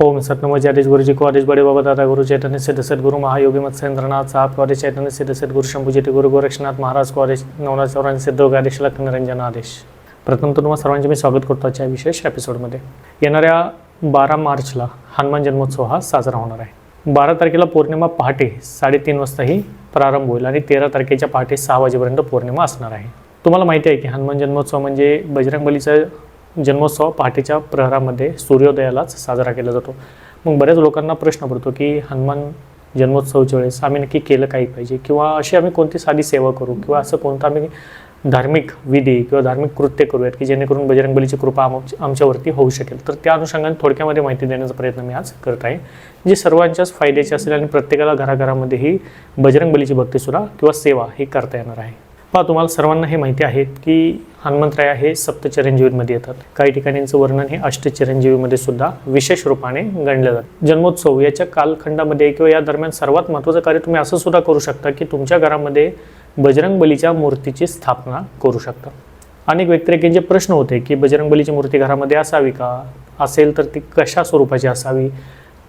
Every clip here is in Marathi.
ओम सतनम जयदेश गुरुजी कॉलेज बड़े बाबा दादा गुरु चैतन्य सिद्ध सद्गुरु महायोगी मत्स्येंद्रनाथ साहब कॉलेज चैतन्य सिद्ध सद्गुरु शंभुजीती गुरु गोरक्षनाथ महाराज कॉलेज आदेश नवनाथ चौरांचे सिद्ध आदेश लक्ष्मी निरंजन आदेश। प्रथम तर तुम्हाला सर्वांचे मी स्वागत करतो आजच्या विशेष एपिसोडमध्ये येणाऱ्या बारा मार्चला हनुमान जन्मोत्सव हा साजरा होणार आहे. बारा तारखेला पौर्णिमा पहाटे साडेतीन वाजताही प्रारंभ होईल आणि तेरा तारखेच्या पहाटे सहा वाजेपर्यंत पौर्णिमा असणार आहे. तुम्हाला माहिती आहे की हनुमान जन्मोत्सव म्हणजे बजरंगबलीचा जन्मोत्सव पहाटेच्या प्रहरामध्ये सूर्योदयालाच साजरा केला जातो. मग बऱ्याच लोकांना प्रश्न पडतो की हनुमान जन्मोत्सवच्या वेळेस आम्ही नक्की केलं काही पाहिजे? किंवा अशी आम्ही कोणती साधी सेवा करू? किंवा असं कोणतं आम्ही धार्मिक विधी किंवा धार्मिक कृत्य करूयात की जेणेकरून बजरंगबलीची कृपा आम आमच्यावरती होऊ शकेल? तर त्या अनुषंगाने थोडक्यामध्ये माहिती देण्याचा प्रयत्न मी आज करत आहे. जे सर्वांच्याच फायद्याचे असेल आणि प्रत्येकाला घराघरामध्ये ही बजरंगबलीची भक्तीसुद्धा किंवा सेवा ही करता येणार आहे. पहा तुम्हाला सर्वांना हे माहिती आहे की हनुमंतराया हे सप्तचिरंजीवींमध्ये येतात. काही ठिकाणी यांचं वर्णन हे अष्टचिरंजीवीमध्ये सुद्धा विशेष रूपाने गणलं जातं. जन्मोत्सव याच्या कालखंडामध्ये किंवा या दरम्यान सर्वात महत्त्वाचं कार्य तुम्ही असं सुद्धा करू शकता की तुमच्या घरामध्ये बजरंगबलीच्या मूर्तीची स्थापना करू शकता. अनेक व्यतिरेकींचे प्रश्न होते की बजरंगबलीची मूर्ती घरामध्ये असावी का? असेल तर ती कशा स्वरूपाची असावी?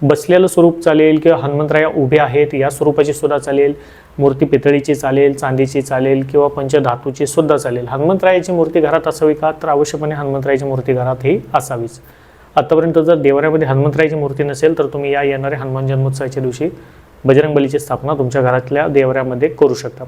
बसलेलं स्वरूप चालेल किंवा हनुमंतराया उभे आहेत या स्वरूपाची सुद्धा चालेल. मूर्ती पितळीची चालेल चांदीची चालेल किंवा पंचधातूची सुद्धा चालेल. हनुमंतरायाची मूर्ती घरात असावी का? तर आवश्यकपणे हनुमंतरायाची मूर्ती घरात ही असावीच. आतापर्यंत जर देवाऱ्यामध्ये हनुमंतरायाची मूर्ती नसेल तर तुम्ही या येणाऱ्या हनुमान जन्मोत्सवाच्या दिवशी बजरंगबलीची स्थापना तुमच्या घरातल्या देवऱ्यामध्ये करू शकता.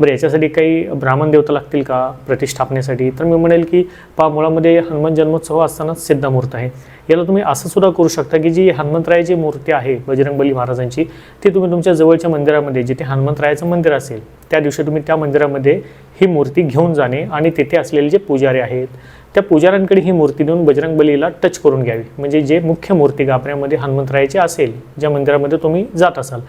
बरं याच्यासाठी काही ब्राह्मण देवता लागतील का प्रतिष्ठापनेसाठी? तर मी म्हणेल की पा मुळामध्ये हनुमान जन्मोत्सव असताना सिद्धमूर्त आहे. याला तुम्ही असं सुद्धा करू शकता की जी हनुमंतरायाची मूर्ती आहे बजरंगबली महाराजांची ती तुम्ही तुमच्या जवळच्या मंदिरामध्ये जिथे हनुमंतरायाचं मंदिर असेल त्या दिवशी तुम्ही त्या मंदिरामध्ये ही मूर्ती घेऊन जाणे आणि तिथे असलेले जे पुजारी आहेत त्या पुजाऱ्यांकडे ही मूर्ती देऊन बजरंगबलीला टच करून घ्यावी. म्हणजे जे मुख्य मूर्ती गाभऱ्यामध्ये हनुमंतरायाची असेल ज्या मंदिरामध्ये तुम्ही जात असाल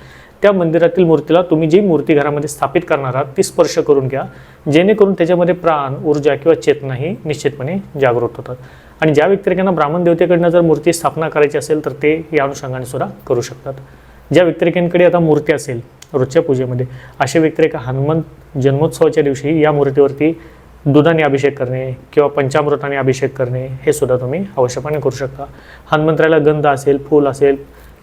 त्या मंदिरातील मूर्तीला तुम्ही जी मूर्ती घरामध्ये स्थापित करणार आहात ती स्पर्श करून घ्या. जेणेकरून त्याच्यामध्ये प्राण ऊर्जा किंवा चेतना ही निश्चितपणे जागृत होतात. आणि ज्या व्यक्तिरेकांना ब्राह्मण देवतेकडनं जर मूर्ती स्थापना करायची असेल तर ते या अनुषंगाने सुद्धा करू शकतात. ज्या व्यक्तिरेकांकडे आता मूर्ती असेल रोजच्या पूजेमध्ये अशा व्यक्तिरेखा हनुमंत जन्मोत्सवाच्या दिवशी या मूर्तीवरती दुधाने अभिषेक करणे किंवा पंचामृताने अभिषेक करणे हे सुद्धा तुम्ही अवश्यपणे करू शकता. हनुमंतराला गंध असेल फूल असेल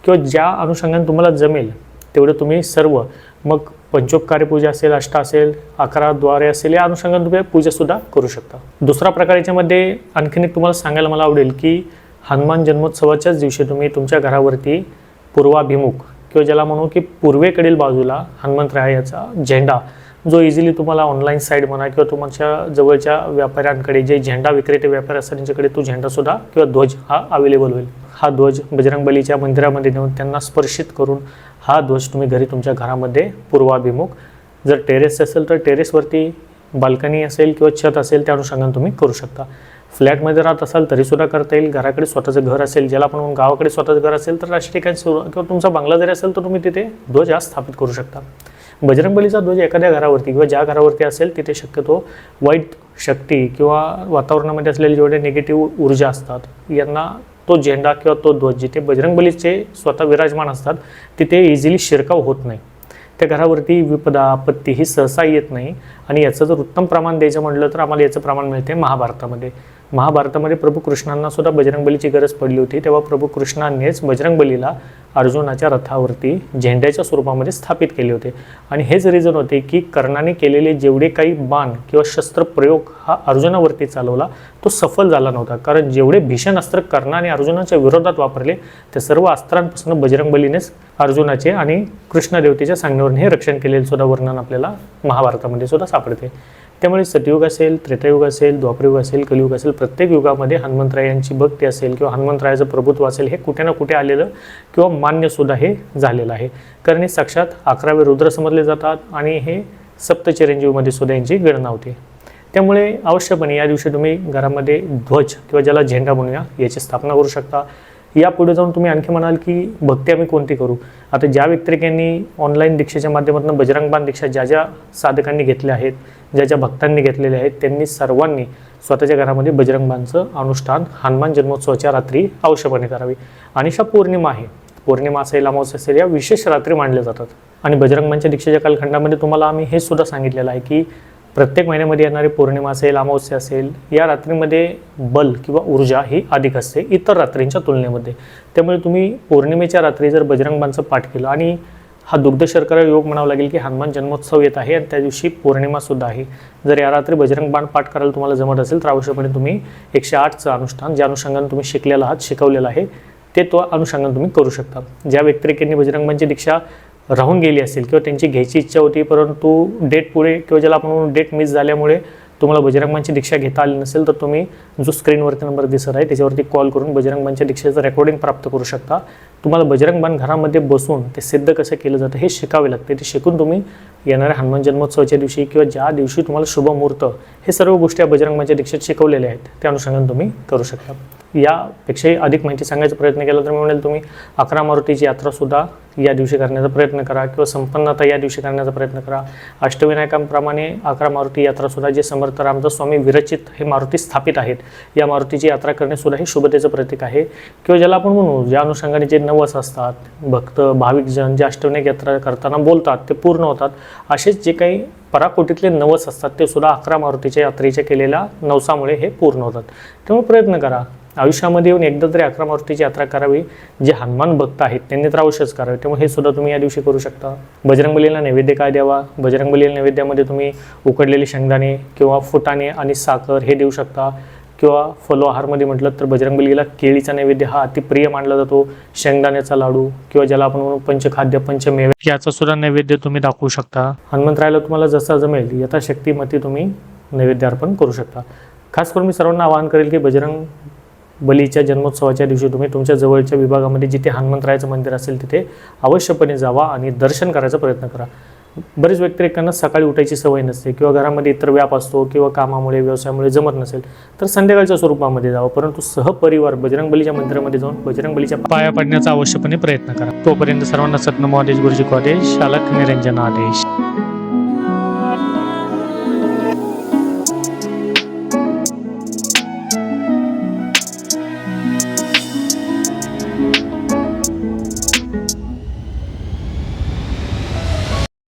किंवा ज्या अनुषंगाने तुम्हाला जमेल तेवढं तुम्ही सर्व मग पंचोपकारी पूजा असेल अष्ट असेल अकरा द्वारे असेल या अनुषंगाने तुम्ही पूजासुद्धा करू शकता. दुसरा प्रकार याच्यामध्ये आणखीन एक तुम्हाला सांगायला मला आवडेल की हनुमान जन्मोत्सवाच्याच दिवशी तुम्ही तुमच्या घरावरती पूर्वाभिमुख किंवा ज्याला म्हणू की पूर्वेकडील बाजूला हनुमंतरायाचा झेंडा जो इझिली तुम्हाला ऑनलाईन साईट म्हणा किंवा तुमच्या जवळच्या व्यापाऱ्यांकडे जे झेंडा विक्रेते व्यापारी असतात त्यांच्याकडे तो झेंडासुद्धा किंवा ध्वज हा अवेलेबल होईल. हा ध्वज बजरंगबलीच्या मंदिरामध्ये नेऊन त्यांना स्पर्शित करून हा ध्वज तुम्ही घरी तुमच्या घरामध्ये पूर्वाभिमुख. जर टेरेस असेल तर टेरेसवरती बाल्कनी असेल किंवा छत असेल त्या अनुषंगाने तुम्ही करू शकता. फ्लॅटमध्ये राहत असाल तरीसुद्धा करता येईल. घराकडे स्वतःचं घर असेल ज्याला आपण गावाकडे स्वतःचं घर असेल तर अशा ठिकाणी सुरू किंवा तुमचा बंगला जरी असेल तर तुम्ही तिथे ध्वज हा स्थापित करू शकता. बजरंगबलीचा ध्वज एखाद्या घरावरती किंवा ज्या घरावरती असेल तिथे शक्यतो वाईट शक्ती किंवा वातावरणामध्ये असलेले जेवढे निगेटिव्ह ऊर्जा असतात यांना तो झेंडा किंवा तो ध्वज जिथे बजरंगबलीचे स्वतः विराजमान असतात तिथे इझिली शिरकाव होत नाही. त्या घरावरती विपदा आपत्ती ही सहसा येत नाही आणि याचं जर उत्तम प्रमाण द्यायचं म्हटलं तर आम्हाला याचं प्रमाण मिळते महाभारतामध्ये. महाभारतामध्ये प्रभू कृष्णांना सुद्धा बजरंगबलीची गरज पडली होती तेव्हा प्रभू कृष्णांनीच बजरंगबलीला अर्जुनाच्या रथावरती झेंड्याच्या स्वरूपामध्ये स्थापित केले होते. आणि हेच रिझन होते की कर्णाने केलेले जेवढे काही बाण किंवा शस्त्र प्रयोग हा अर्जुनावरती चालवला तो सफल झाला नव्हता. कारण जेवढे भीषण अस्त्र कर्णाने अर्जुनाच्या विरोधात वापरले त्या सर्व अस्त्रांपासून बजरंगबलीनेच अर्जुनाचे आणि कृष्णदेवतेच्या सांगण्यावरून हे रक्षण केलेलं सुद्धा वर्णन आपल्याला महाभारतामध्ये सुद्धा सापडते. त्यामुळे सतयुग असेल त्रेतायुग असेल द्वापरयुग असेल कलियुग असेल प्रत्येक युगामध्ये हनुमंतरायांची भक्ती असेल किंवा हनुमंतरायाचं प्रभुत्व असेल हे कुठे ना कुठे आलेलं किंवा मान्यसुद्धा हे झालेलं आहे. कारण हे साक्षात अकरावे रुद्र समजले जातात आणि हे सप्तचिरंजीवमध्ये सुद्धा यांची गणना होते त्यामुळे अवश्यपणे या दिवशी तुम्ही घरामध्ये ध्वज किंवा ज्याला झेंडा म्हणूया याची स्थापना करू शकता. यापुढे जाऊन तुम्ही आणखी म्हणाल की भक्ती आम्ही कोणती करू? आता ज्या व्यक्तिरेकांनी ऑनलाईन दीक्षेच्या माध्यमातून बजरंगबाण दीक्षा ज्या ज्या साधकांनी घेतल्या आहेत ज्या ज्या भक्तांनी घेतलेल्या आहेत त्यांनी सर्वांनी स्वतःच्या घरामध्ये बजरंगबाणचं अनुष्ठान हनुमान जन्मोत्सवाच्या रात्री अवश्यपणे करावे. आणि अशा पौर्णिमा आहे. पौर्णिमा असेल अमावस्या असेल या विशेष रात्री मांडल्या जातात. आणि बजरंगबाणच्या दीक्षेच्या कालखंडामध्ये तुम्हाला आम्ही हे सुद्धा सांगितलेलं आहे की प्रत्येक महिन्यामध्ये येणारी पौर्णिमा असेल अमावस्या असेल या रात्रीमध्ये बल किंवा ऊर्जा ही अधिक असते इतर रात्रींच्या तुलनेमध्ये. त्यामुळे तुम्ही पौर्णिमेच्या रात्री जर बजरंगबांचं पाठ केलं आणि हा दुग्ध शर्करा योग म्हणावा लागेल की हनुमान जन्मोत्सव येत आहे आणि त्या दिवशी पौर्णिमासुद्धा आहे. जर या रात्री बजरंग बाण पाठ करायला तुम्हाला जमत असेल तर आवश्यकपणे तुम्ही एकशे आठचं अनुष्ठान ज्या अनुषंगाने तुम्ही शिकलेला आहात शिकवलेलं आहे ते तो अनुषंगाने तुम्ही करू शकता. ज्या व्यक्तिरेखांनी बजरंगबांची दीक्षा राहून गेली असेल किंवा त्यांची घ्यायची इच्छा होती परंतु डेट पुढे किंवा ज्याला आपण डेट मिस झाल्यामुळे तुम्हाला बजरंगबांची दीक्षा घेता आली नसेल तर तुम्ही जो स्क्रीनवरती नंबर दिसत आहे त्याच्यावरती कॉल करून बजरंगबांच्या दीक्षेचं रेकॉर्डिंग प्राप्त करू शकता. तुम्हाला बजरंगबाण घरामध्ये बसून ते सिद्ध कसं केलं जातं हे शिकावे लागते. ते शिकून तुम्ही येणाऱ्या हनुमान जन्मोत्सवाच्या दिवशी किंवा ज्या दिवशी तुम्हाला शुभ मुहूर्त हे सर्व गोष्टी या बजरंगबांच्या दीक्षेत शिकवलेल्या आहेत त्या अनुषंगाने तुम्ही करू शकता. यापेक्षाही अधिक माहिती सांगायचा प्रयत्न केला तर मी म्हणेल तुम्ही अकरा मारुतीची यात्रासुद्धा या दिवशी करण्याचा प्रयत्न करा किंवा संपन्नता या दिवशी करण्याचा प्रयत्न करा. अष्टविनायकांप्रमाणे अकरा मारुती यात्रासुद्धा जे समर्थ रामदास स्वामी विरचित हे मारुती स्थापित आहेत या मारुतीची यात्रा करणे सुद्धा हे शुभतेचं प्रतीक आहे. किंवा ज्याला आपण म्हणू ज्या अनुषंगाने जे नवस असतात भक्त भाविकजन जे अष्टविनायक यात्रा करताना बोलतात ते पूर्ण होतात असेच जे काही पराकोटीतले नवस असतात ते सुद्धा अकरा मारुतीच्या यात्रेच्या केलेल्या नवसामुळे हे पूर्ण होतात. त्यामुळे प्रयत्न करा. आयुष्यामध्ये येऊन एकदा तरी अकरा मारुतीची यात्रा करावी जे हनुमान भक्त आहेत त्यांनी तर अवश्यच करावे. त्यामुळे हे सुद्धा तुम्ही या दिवशी करू शकता. बजरंगबलीला नैवेद्य काय द्यावा? बजरंगबलीला नैवेद्यामध्ये तुम्ही उकडलेले शेंगदाणे किंवा फुटाणे आणि साखर हे देऊ शकता. किंवा फलोआहारमध्ये म्हटलं तर बजरंगबलीला केळीचा नैवेद्य हा अतिप्रिय मानला जातो. शेंगदाण्याचा लाडू किंवा ज्याला आपण म्हणू पंचखाद्य पंचमेवे याचा सुद्धा नैवेद्य तुम्ही दाखवू शकता. हनुमंतरायला तुम्हाला जसा जमेल यथाशक्तीमध्ये तुम्ही नैवेद्य अर्पण करू शकता. खास करून मी सर्वांना आवाहन करेल की बजरंग बलीच्या जन्मोत्सवाच्या दिवशी तुम्ही तुमच्या जवळच्या विभागामध्ये जिथे हनुमंतरायाचं मंदिर असेल तिथे अवश्यपणे जावा आणि दर्शन करायचा प्रयत्न करा. बरेच व्यक्तिरेकांना सकाळी उठायची सवय नसते किंवा घरामध्ये इतर व्याप असतो किंवा कामामुळे व्यवसायामुळे जमत नसेल तर संध्याकाळच्या स्वरूपामध्ये जावं. परंतु सहपरिवार बजरंगबलीच्या मंदिरामध्ये जाऊन बजरंगबलीच्या पाया पडण्याचा अवश्यपणे प्रयत्न करा. तोपर्यंत सर्वांना सतनमो आदेश गुरुजी को आदेश शालक निरंजन आदेश.